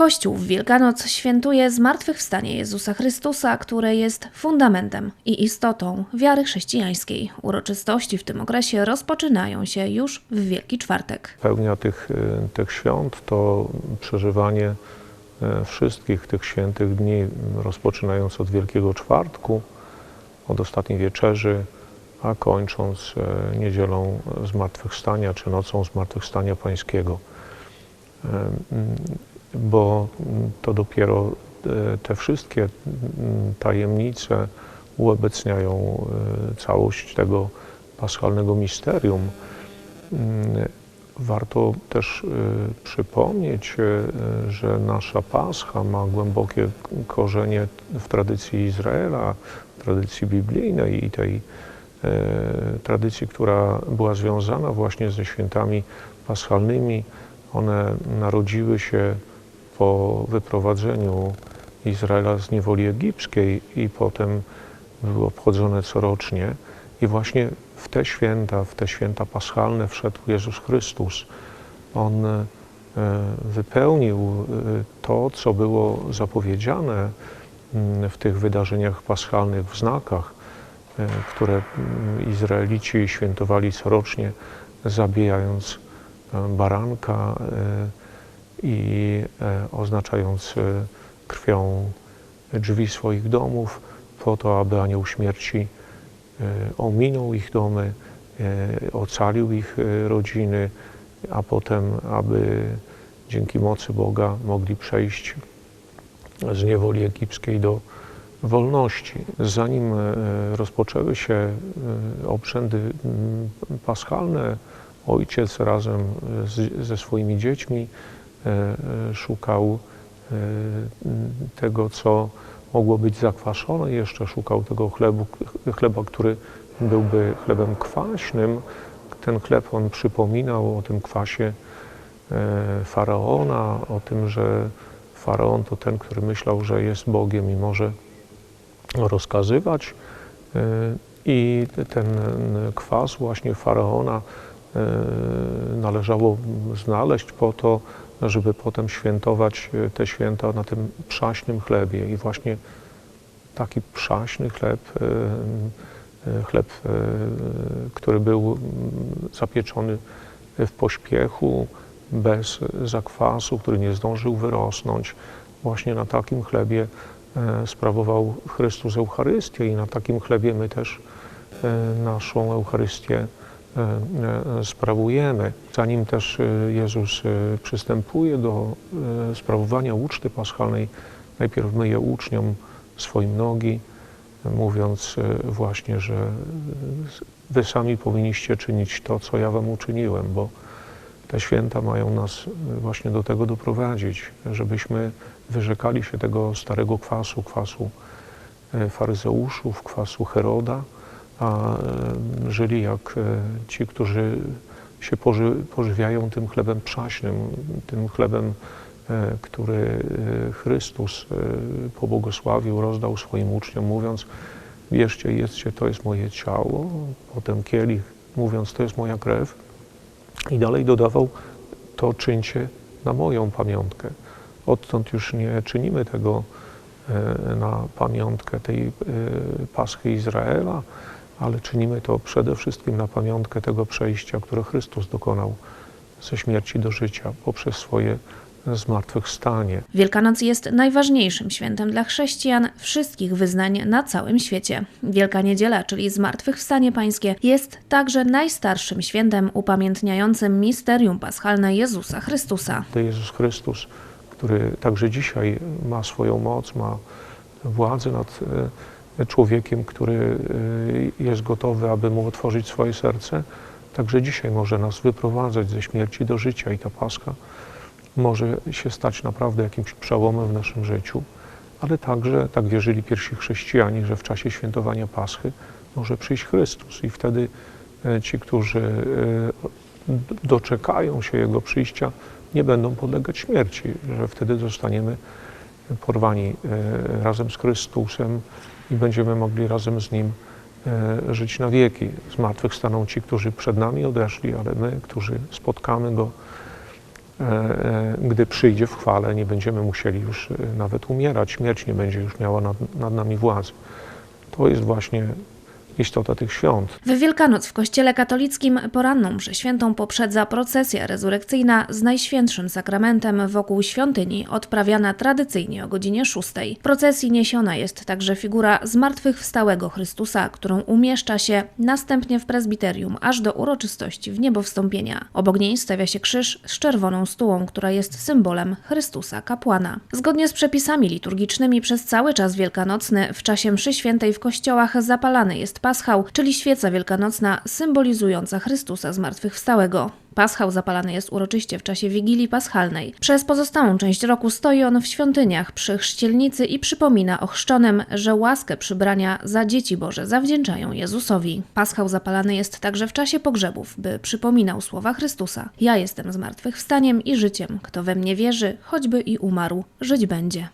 Kościół w Wielkanoc świętuje zmartwychwstanie Jezusa Chrystusa, które jest fundamentem i istotą wiary chrześcijańskiej. Uroczystości w tym okresie rozpoczynają się już w Wielki Czwartek. Pełnia tych, y, tych świąt to przeżywanie e, wszystkich tych świętych dni, rozpoczynając od Wielkiego Czwartku, od Ostatniej Wieczerzy, a kończąc e, niedzielą Zmartwychwstania czy nocą Zmartwychwstania Pańskiego. E, Bo mm, to dopiero e, te wszystkie mm, tajemnice uobecniają e, całość tego paschalnego misterium. Mm, Warto też y, przypomnieć, że nasza Pascha ma głębokie korzenie w tradycji Izraela, w tradycji biblijnej i tej tradycji, która była związana właśnie ze świętami paschalnymi. One narodziły się po wyprowadzeniu Izraela z niewoli egipskiej i potem były obchodzone corocznie. I właśnie w te święta, w te święta paschalne wszedł Jezus Chrystus. On e, wypełnił e, to, co było zapowiedziane mm, w tych wydarzeniach paschalnych, w znakach, e, które mm, Izraelici świętowali corocznie, zabijając baranka i oznaczając krwią drzwi swoich domów, po to, aby anioł śmierci ominął ich domy, e, ocalił ich e, rodziny, a potem, aby dzięki mocy Boga mogli przejść z niewoli egipskiej do wolności. Zanim e, rozpoczęły się obrzędy paschalne, ojciec razem z, ze swoimi dziećmi szukał tego, co mogło być zakwaszone, jeszcze szukał tego chlebu, chleba, który byłby chlebem kwaśnym. Ten chleb on przypominał o tym kwasie e, faraona, o tym, że faraon to ten, który myślał, że jest Bogiem i może rozkazywać. E, I ten kwas właśnie faraona e, należało znaleźć po to, żeby potem świętować e, te święta na tym przaśnym chlebie. I właśnie taki przaśny chleb, e, e, chleb, który był zapieczony w pośpiechu, bez zakwasu, który nie zdążył wyrosnąć, właśnie na takim chlebie sprawował Chrystus Eucharystię i na takim chlebie my też naszą Eucharystię sprawujemy. Zanim też e, Jezus przystępuje do sprawowania uczty paschalnej, najpierw myje uczniom swoim nogi, mówiąc właśnie, że wy sami powinniście czynić to, co ja wam uczyniłem, bo te święta mają nas właśnie do tego doprowadzić, żebyśmy wyrzekali się tego starego kwasu, kwasu faryzeuszów, kwasu Heroda, a żyli jak e, ci, którzy się poży, pożywiają tym chlebem przaśnym, tym chlebem, e, który e, Chrystus pobłogosławił, rozdał swoim uczniom, mówiąc, bierzcie, jedzcie, to jest moje ciało, potem kielich, mówiąc, to jest moja krew i dalej dodawał, to czyńcie na moją pamiątkę. Odtąd już nie czynimy tego na pamiątkę tej Paschy Izraela, ale czynimy to przede wszystkim na pamiątkę tego przejścia, które Chrystus dokonał ze śmierci do życia poprzez swoje zmartwychwstanie. Wielkanoc jest najważniejszym świętem dla chrześcijan wszystkich wyznań na całym świecie. Wielka Niedziela, czyli Zmartwychwstanie Pańskie, jest także najstarszym świętem upamiętniającym misterium paschalne Jezusa Chrystusa. To Jezus Chrystus, który także dzisiaj ma swoją moc, ma władzę nad e, człowiekiem, który y, jest gotowy, aby mu otworzyć swoje serce, także dzisiaj może nas wyprowadzać ze śmierci do życia i ta Pascha może się stać naprawdę jakimś przełomem w naszym życiu, ale także, tak wierzyli pierwsi chrześcijanie, że w czasie świętowania Paschy może przyjść Chrystus i wtedy e, ci, którzy e, doczekają się Jego przyjścia, nie będą podlegać śmierci, że wtedy zostaniemy porwani e, razem z Chrystusem i będziemy mogli razem z Nim e, żyć na wieki. Z martwych staną ci, którzy przed nami odeszli, ale my, którzy spotkamy Go e, gdy przyjdzie w chwale, nie będziemy musieli już nawet umierać, śmierć nie będzie już miała nad, nad nami władzy. To jest właśnie istota tych świąt. W Wielkanoc w Kościele katolickim poranną mszę świętą poprzedza procesja rezurekcyjna z Najświętszym Sakramentem wokół świątyni, odprawiana tradycyjnie o godzinie 6. W procesji niesiona jest także figura zmartwychwstałego Chrystusa, którą umieszcza się następnie w prezbiterium aż do uroczystości w niebo wstąpienia. Obok niej stawia się krzyż z czerwoną stułą, która jest symbolem Chrystusa kapłana. Zgodnie z przepisami liturgicznymi przez cały czas wielkanocny w czasie mszy świętej w kościołach zapalany jest paschał, czyli świeca wielkanocna symbolizująca Chrystusa zmartwychwstałego. Paschał zapalany jest uroczyście w czasie Wigilii Paschalnej. Przez pozostałą część roku stoi on w świątyniach przy chrzcielnicy i przypomina ochrzczonym, że łaskę przybrania za dzieci Boże zawdzięczają Jezusowi. Paschał zapalany jest także w czasie pogrzebów, by przypominał słowa Chrystusa. Ja jestem zmartwychwstaniem i życiem. Kto we mnie wierzy, choćby i umarł, żyć będzie.